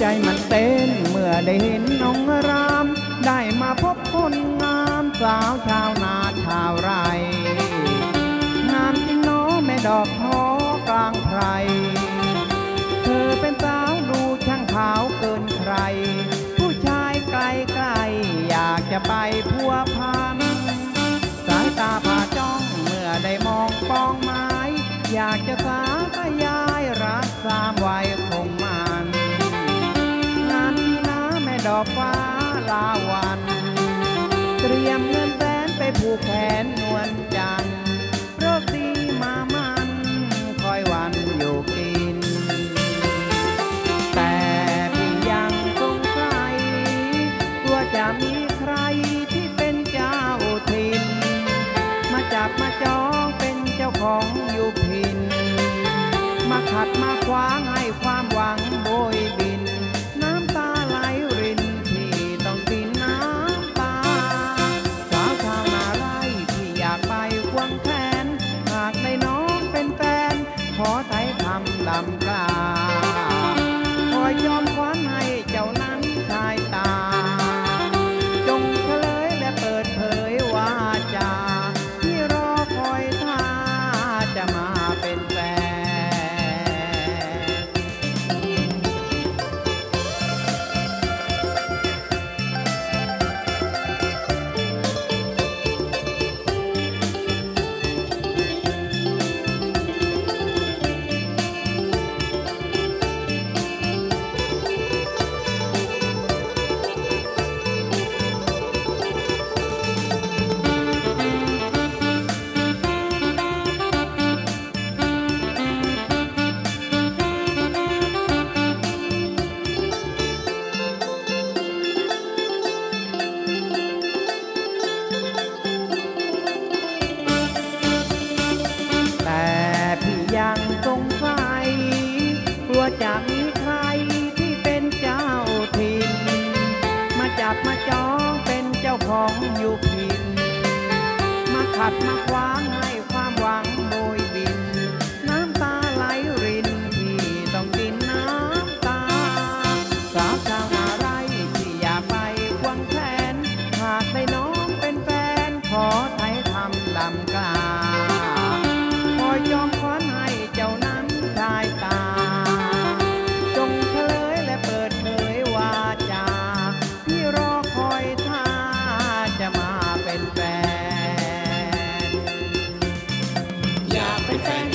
ใจมันเต้นเมื่อได้เห็นน้องราม ได้มาพบคนงามสาวชาวนาชาวไร่งามจริงน้อแม่ดอกท้อกลางไพรเธอเป็นสาวดูช่างขาวเกินใคร ผู้ชายไกลไกลๆอยากจะไปพัวพันสายตาผ่าจ้องเมื่อได้มองปองไม้ อยากจะ แขนนวลจันทร์โรคดีมามันคอยวันอยู่กิน แต่พี่ยังสงสัยว่าจะมีใครที่เป็นเจ้าถิ่นมาจับมาจองเป็นเจ้าของอยู่พิน มาขัดมาขวางให้ความหวัง วงแขนหากได้น้องเป็นแฟน ขอไทยทำดำกล้า มาจองเป็นเจ้าของอยู่พิน มาขัดมาขวางให้ thing.